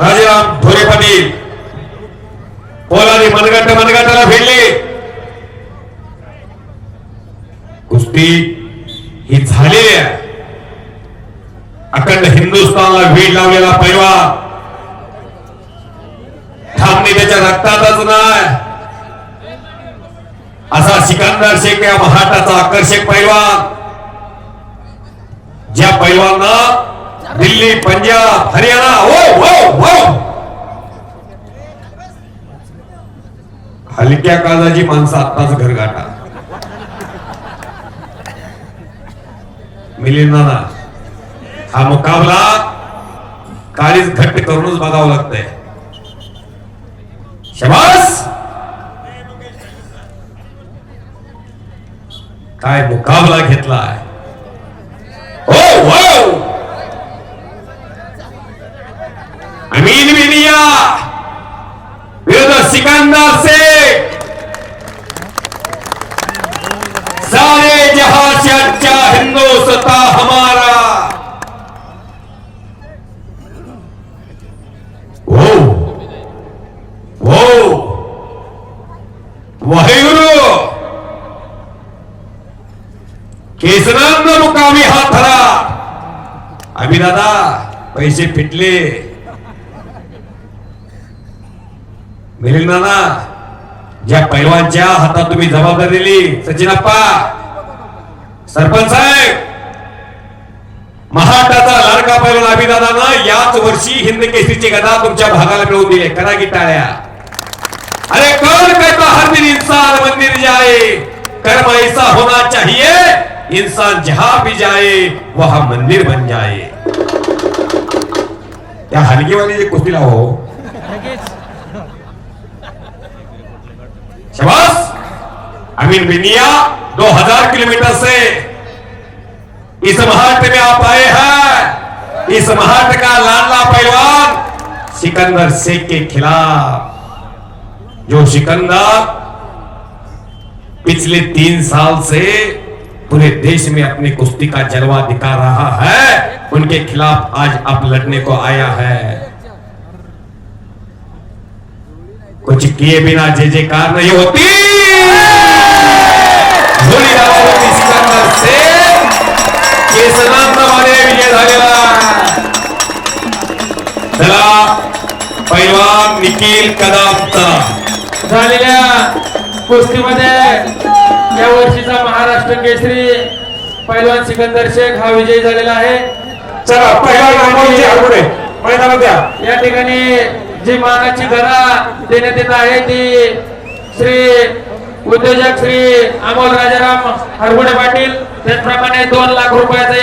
राजाराम ढोरे पाटील पोलादी मनगट मनगटाला भिडले कुस्ती ही झालेली आहे. अखंड हिंदुस्थानला भीड लावलेला पैवा थांबणे त्याच्या रक्तातच नाही. असा सिकंदर शेख या महाराष्ट्राचा आकर्षक पैलवान ज्या पैलवानना दिल्ली पंजाब हरियाणा होय हो! हलक्या काळाची माणसं आत्ताच घर गाठा मिलिंद नाना हा मुकाबला काळीच घट्ट करूनच बघावं लागतंय. शबास! काय मुकाबला घेतलाय? हो, हो! अमीन बिनिया विरुद्ध सिकंदर शेख सारे जहां से अच्छा हिंदुस्तान हमारा। वो वो वाहेगुरु केसरांना मुकामी हात धरा। आम्ही दादा पैसे फिटले मिळेल नाना ज्या पैलवानच्या हातात तुम्ही जबाबदारी दिली, सचिनप्पा, सरपंच साहेब महाटाचा लाडका पैलवान अभिदादानं याच वर्षी हिंद केसरीची गदा तुमच्या भागाला मिळवून दिली करा की टाळ्या. अरे कौन कहता हर दिन इंसान मंदिर जाए कर्म ऐसा होना चाहिए इंसान जहाँ भी जाए, वहाँ मंदिर बन जाए. त्या हलगीवाली जे कुस्तीला हो अमीन बिनिया 2000 किलोमीटर से इस महाट में आप आए हैं। इस महाट का लाडला पहलवान सिकंदर शेख के खिलाफ। जो सिकंदर पिछले तीन साल से पूरे देश में अपनी कुश्ती का जलवा दिखा रहा है, उनके खिलाफ आज आप लड़ने को आया है। कुछ किए बिना जय जयकार नहीं होती। केसरांप्रमाणे विजय झालेला. चला पैलवान निखिल कदमचा. झालेल्या कुस्तीमध्ये या वर्षीचा महाराष्ट्र केसरी पैलवान सिकंदर शेख हा विजयी झालेला आहे. चला पहिला या. ठिकाणी जी मानाची गदा देण्यात येत आहे ती श्री उद्योजक श्री अमोल राजाराम हरगुडे पाटील त्याचप्रमाणे दोन लाख रुपयाचा